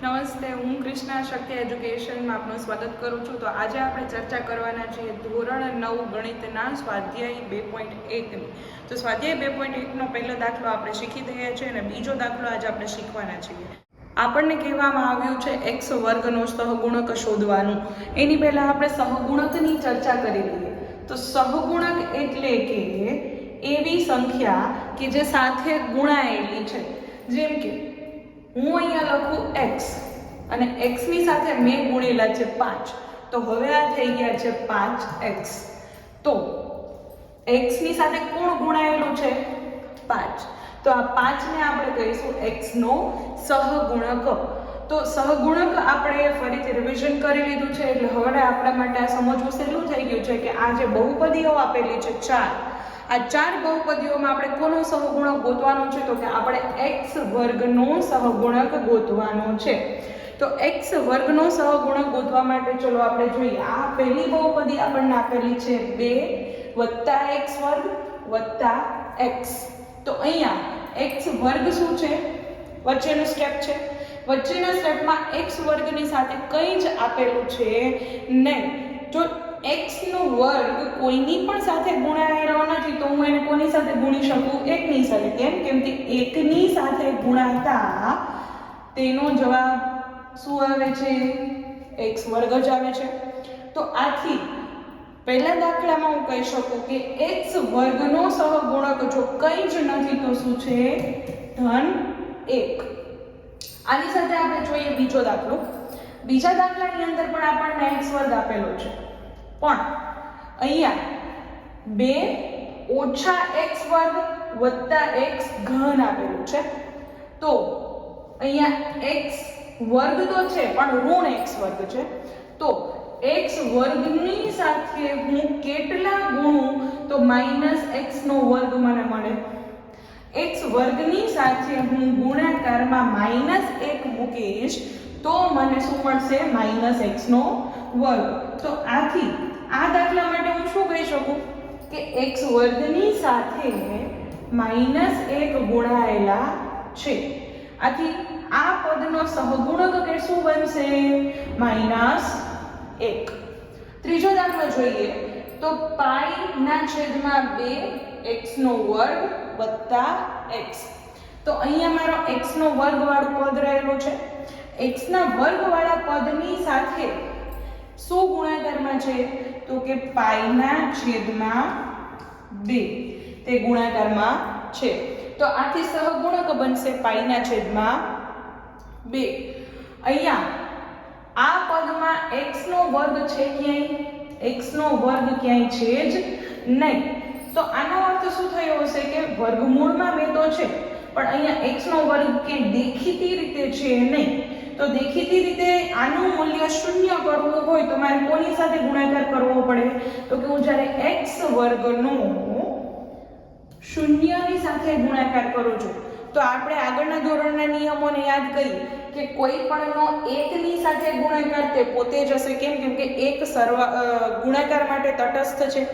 નમસ્તે, હું કૃષ્ણા શક્તિ એજ્યુકેશનમાં આપનું સ્વાગત કરું છું. તો આજે આપણે ચર્ચા કરવાના છીએ ધોરણ નવ ગણિતના સ્વાધ્યાય બે પોઈન્ટ એકની. તો સ્વાધ્યાય બે પોઈન્ટ એકનો પહેલો દાખલો આપણે શીખી રહ્યા છીએ અને બીજો દાખલો આજે આપણે શીખવાના છીએ. આપણને કહેવામાં આવ્યું છે એક્સ વર્ગનો સહગુણક શોધવાનું. એની પહેલાં આપણે સહગુણકની ચર્ચા કરી લઈએ. તો સહગુણક એટલે કે એવી સંખ્યા કે જે સાથે ગુણાયેલી છે. જેમ કે હું અહીંયા લખું એક્સ અને એક્સની સાથે મેં ગુણેલા છે પાંચ. તો હવે આ થઈ ગયા છે પાંચ એક્સ તો એક્સની સાથે કોણ ગુણાયેલું છે? પાંચ. તો આ પાંચને આપણે કહીશું એક્સનો સહગુણક. તો સહગુણક આપણે ફરીથી રિવિઝન કરી લીધું છે, એટલે હવે આપણા માટે આ સમજવું સહેલું થઈ ગયું છે કે આ જે બહુપદીઓ આપેલી છે, ચાર. આ ચાર બહુપદીઓમાં આપણે કોનો સહગુણક ગોતવાનો છે? તો કે આપણે એક્સ વર્ગનો સહગુણક ગોતવાનો છે. તો એક્સ વર્ગનો સહગુણક ગોતવા માટે ચલો આપણે જોઈએ. આ પહેલી બહુપદી આપણને આપેલી છે બે વત્તા એક્સ વર્ગ વત્તા એક્સ. તો અહીંયા એક્સ વર્ગ શું છે? વચ્ચેનું સ્ટેપ છે. વચ્ચેના સ્ટેપમાં એક્સ વર્ગની સાથે કંઈ જ આપેલું છે નહીં. જો એક્સ નો વર્ગ કોઈની પણ સાથે ગુણાયેલો નથી તો હું એને કોની સાથે ગુણી શકું? એકની સાથે. કેમ? કેમ કે એકની સાથે ગુણાતા તેનો જવાબ શું આવે છે? એક્સ વર્ગ જ આવે છે. તો આથી પહેલા દાખલામાં હું કહી શકું કે એક્સ વર્ગનો સહગુણક જો કંઈ જ નથી, તો શું છે? ધન એક. આની સાથે આપણે જોઈએ બીજો દાખલો. બીજા દાખલાની અંદર પણ આપણને એક્સ વર્ગ આપેલો છે. પણ અહીંયા બે ઓછા એક્સ વર્ગ વત્તા એક્સ ઘન આપેલું છે. તો અહીંયા એક્સ વર્ગ તો છે, પણ ઋણ એક્સ વર્ગ છે. તો એક્સ વર્ગની સાથે હું કેટલા ગુણું, તો માઇનસ એક્સ નો વર્ગ મને મળે. એક્સ વર્ગની સાથે હું ગુણાકારમાં માઇનસ એક મૂકીશ, તો મને શું મળશે? માઇનસ એક્સ નો વર્ગ. તો આથી આ દાખલા માટે હું શું કહી શકું? કે એક્સ વર્ગની સાથે માઇનસ એક ગુણાયેલા છે. આથી આ પદનો સહગુણક કે શું બનશે? માઇનસ એક. ત્રીજો દાખલો જોઈએ. તો પાઈ ના છેદમાં બે એક્સ નો વર્ગ વત્તા એક્સ. તો અહીંયા મારો એક્સ નો વર્ગ વાળું પદ રહેલું છે. એક્સ ના વર્ગ વાળા પદની સાથે શું ગુણાકારમાં છે? તો કે પાઈના છેદમાં બે. તે ગુણાકારમાં છે. તો આથી સહગુણક બનશે પાઈના છેદમાં બે. અહીંયા આ પદમાં x નો વર્ગ છે ક્યાંય? x નો વર્ગ ક્યાંય છે જ નહીં. તો આનો અર્થ શું થયો હશે કે વર્ગમૂળમાં બે તો છે, પણ અહીંયા x નો વર્ગ કે દેખીતી રીતે છે નહીં. તો દેખીતી રીતે આનું મૂલ્ય શૂન્ય કરવું હોય તો મારે કોની સાથે ગુણાકાર કરવો પડે? તો કે હું જ્યારે x વર્ગનો શૂન્યની સાથે ગુણાકાર કરું છું, તો આપણે આગળના ધોરણના નિયમોને યાદ કરી કે કોઈ પણનો એકની સાથે ગુણાકાર તે પોતે જ હશે. કેમ કેમ કે એક સર્વ ગુણાકાર માટે તટસ્થ છે.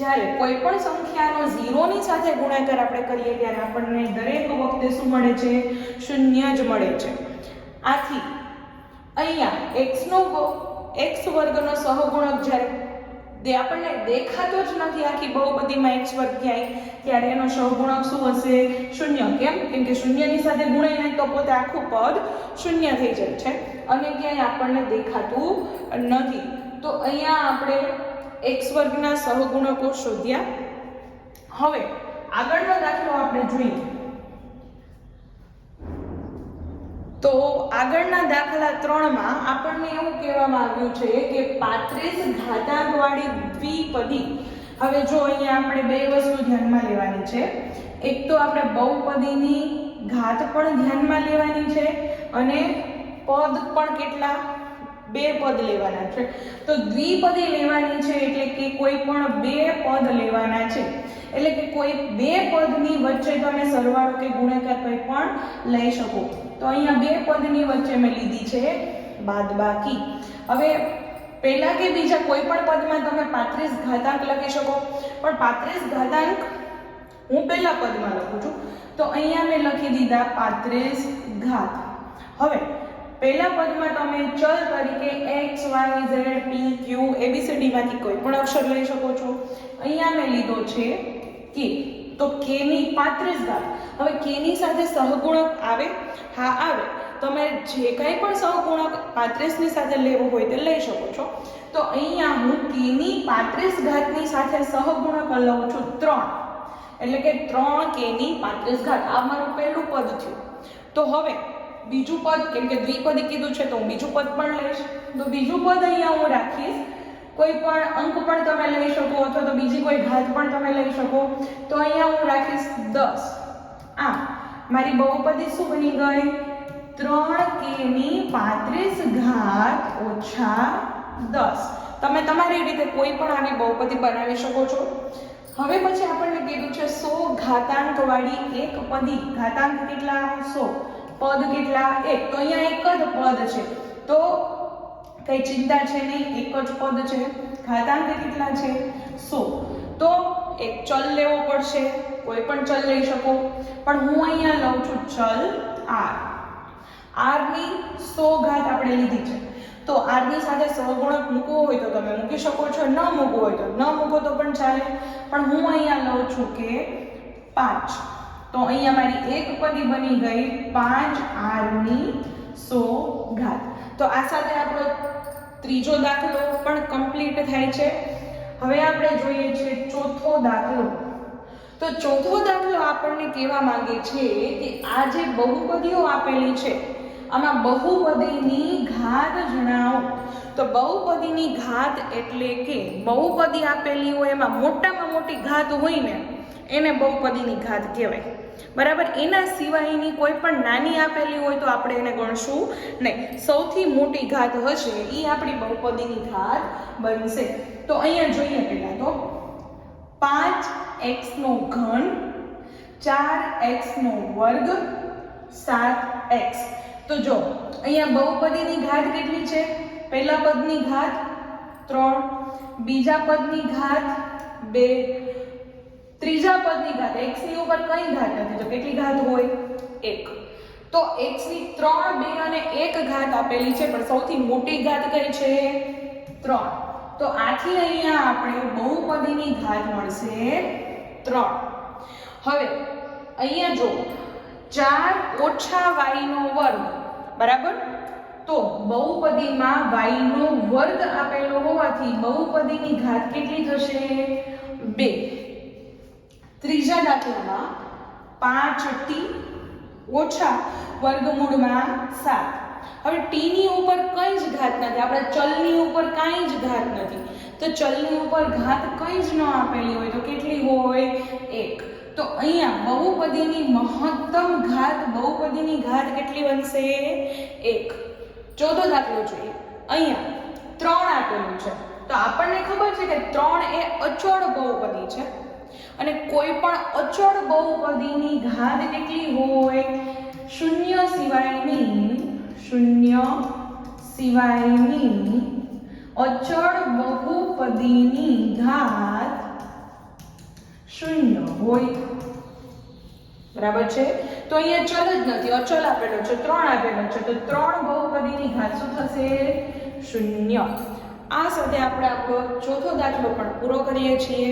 જ્યારે કોઈ પણ સંખ્યાનો ઝીરોની સાથે ગુણાકાર આપણે કરીએ, ત્યારે આપણને દરેક વખતે શું મળે છે? શૂન્ય જ મળે છે. આથી અહીંયા x નો x વર્ગનો સહગુણક જ્યારે તે આપણને દેખાતો જ નથી, આખી બહુપદીમાં x વર્ગ ક્યાંય, ત્યારે એનો સહગુણક શું હશે? શૂન્ય. કેમ? કેમ કે શૂન્યની સાથે ગુણાય નહીં તો પોતે આખું પદ શૂન્ય થઈ જાય છે. અને ક્યાંય આપણને દેખાતું નથી. તો અહીંયા આપણે x વર્ગના સહગુણકો શોધ્યા. હવે આગળનો દાખલો આપણે જોઈએ. તો આગળના દાખલા ત્રણમાં આપણને એવું કહેવામાં આવ્યું છે કે પાંત્રીસ ઘાતાંકવાળી દ્વિપદી. હવે જો અહીંયા આપણે બે વસ્તુ ધ્યાનમાં લેવાની છે. એક તો આપણે બહુપદીની ઘાત પણ ધ્યાનમાં લેવાની છે અને પદ પણ કેટલા? બે પદ લેવાના છે. તો દ્વિપદી લેવાની છે એટલે કે કોઈ પણ બે પદ લેવાના છે. એટલે કે કોઈ બે પદની વચ્ચે તમે સરવાળો કે ગુણાકાર કંઈ પણ લઈ શકો. તો અહીંયા બે પદની વચ્ચે મેં લીધી છે બાદબાકી. હવે પહેલા કે બીજા કોઈ પણ પદમાં તમે પાંત્રીસ ઘાતાંક લખી શકો. પણ પાંત્રીસ ઘાતાંક હું પહેલા પદમાં લખું છું. તો અહીંયા મેં લખી દીધા પાંત્રીસ ઘાત. હવે પહેલા પદમાં તમે ચલ તરીકે X Y Z P Q એબીસીડીમાંથી કોઈ પણ અક્ષર લઈ શકો છો. અહીંયા મેં લીધો છે કે, તો કેની પાંત્રીસ ઘાત. હવે કેની સાથે સહગુણક આવે? હા, આવે. તમે જે કંઈ પણ સહગુણક પાંત્રીસની સાથે લેવો હોય તે લઈ શકો છો. તો અહીંયા હું કેની પાંત્રીસ ઘાતની સાથે સહગુણક લઉં છું ત્રણ. એટલે કે ત્રણ કે ની પાંત્રીસ ઘાત. આ મારું પહેલું પદ થયું. તો હવે બીજું પદ, કેમ કે દ્વિપદી કીધું છે, તો હું બીજું પદ પણ લઈશ. તો બીજું પદ અહીંયા હું રાખીશ. કોઈ પણ અંક પણ તમે લઈ શકો, અથવા તો બીજી કોઈ ઘાત પણ તમે લઈ શકો. તો અહીંયા હું રાખીશ દસ. આ મારી બહુપદી શું બની ગઈ? ત્રણ કે ની પાંત્રીસ ઘાત ઓછા દસ. તમે તમારી રીતે કોઈ પણ આની બહુપદી બનાવી શકો છો. હવે પછી આપણને કીધું છે સો ઘાતાંક વાળી એક પદી. ઘાતાંક કેટલા? સો. પદ કેટલા? એક. તો અહીંયા એક જ પદ છે. તો કઈ ચિંતા છે નહીં, એક જ પદ છે. ઘાતાંક કેટલા છે? સો. તો એક ચલ લેવો પડશે. કોઈ પણ ચલ લઈ શકો. પણ હું અહીંયા લઉં છું ચલ આર. આરની સો ઘાત આપણે લીધી છે. તો આરની સાથે સહગુણક મૂકવો હોય તો તમે મૂકી શકો છો. ન મૂકવો હોય તો ન મૂકો તો પણ ચાલે. પણ હું અહીંયા લઉં છું કે પાંચ. તો અહીંયા મારી એક પદી બની ગઈ પાંચ આરની સો ઘાત. તો આ સાથે આપણો ત્રીજો દાખલો પણ કમ્પ્લીટ થાય છે. હવે આપણે જોઈએ છે ચોથો દાખલો. તો ચોથો દાખલો આપણને કહેવા માંગે છે કે આ જે બહુપદીઓ આપેલી છે, આમાં બહુપદીની ઘાત જણાવો. તો બહુપદીની ઘાત એટલે કે બહુપદી આપેલી હોય એમાં મોટામાં મોટી ઘાત હોય ને, એને બહુપદીની ઘાત કહેવાય. બરાબર? એના સિવાયની કોઈ પણ નાની આપેલી હોય તો આપણે એને ગણશું નહીં. સૌથી મોટી ઘાત હશે એ આપણી બહુપદીની ઘાત બનશે. તો અહીંયા જોઈએ પહેલા તો પાંચ એક્સ નો ઘન, ચાર એક્સ નો વર્ગ, સાત એક્સ. તો જો, અહીંયા બહુપદીની ઘાત કેટલી છે? પહેલા પદની ઘાત ત્રણ, બીજા પદની ઘાત બે ત્રીજા પદની ઘાત x ની ઉપર કઈ ઘાત નથી? તો કેટલી ઘાત હોય? એક. તો x ની ત્રણ, બે અને એક ઘાત આપેલી છે, પણ સૌથી મોટી ઘાત કઈ છે? ત્રણ. તો આથી અહીંયા આપણે બહુપદીની ઘાત મળશે ત્રણ. હવે, અહીંયા જો, ચાર ઓછા y નો વર્ગ, બરાબર? તો બહુપદીમાં y નો વર્ગ આપેલો હોવાથી બહુપદીની ઘાત કેટલી થશે? બે. ત્રીજા દાખલામાં પાંચ ટી ઓછા વર્ગમૂળમાં સાત. હવે ટીની ઉપર કંઈ જ ઘાત નથી. આપણે ચલની ઉપર કાંઈ જ ઘાત નથી. તો ચલની ઉપર ઘાત કંઈ જ ન આપેલી હોય તો કેટલી હોય? એક. તો અહીંયા બહુપદીની મહત્તમ ઘાત, બહુપદીની ઘાત કેટલી બનશે? એક. ચોથો દાખલો જોઈએ. અહીંયા ત્રણ આપેલું છે. તો આપણને ખબર છે કે ત્રણ એ અચોળ બહુપદી છે. અને કોઈ પણ અચળ બહુપદીની ઘાત કેટલી હોય? શૂન્ય સિવાયની શૂન્ય સિવાયની અચળ બહુપદીની ઘાત શૂન્ય હોય. બરાબર છે? તો અહીંયા ચલ જ નથી. અચલ આપેલો છે, ત્રણ આપેલો છે. તો ત્રણ બહુપદીની ઘાત શું થશે? શૂન્ય. આ સાથે આપણે આપણો ચોથો દાખલો પણ પૂરો કરીએ છીએ.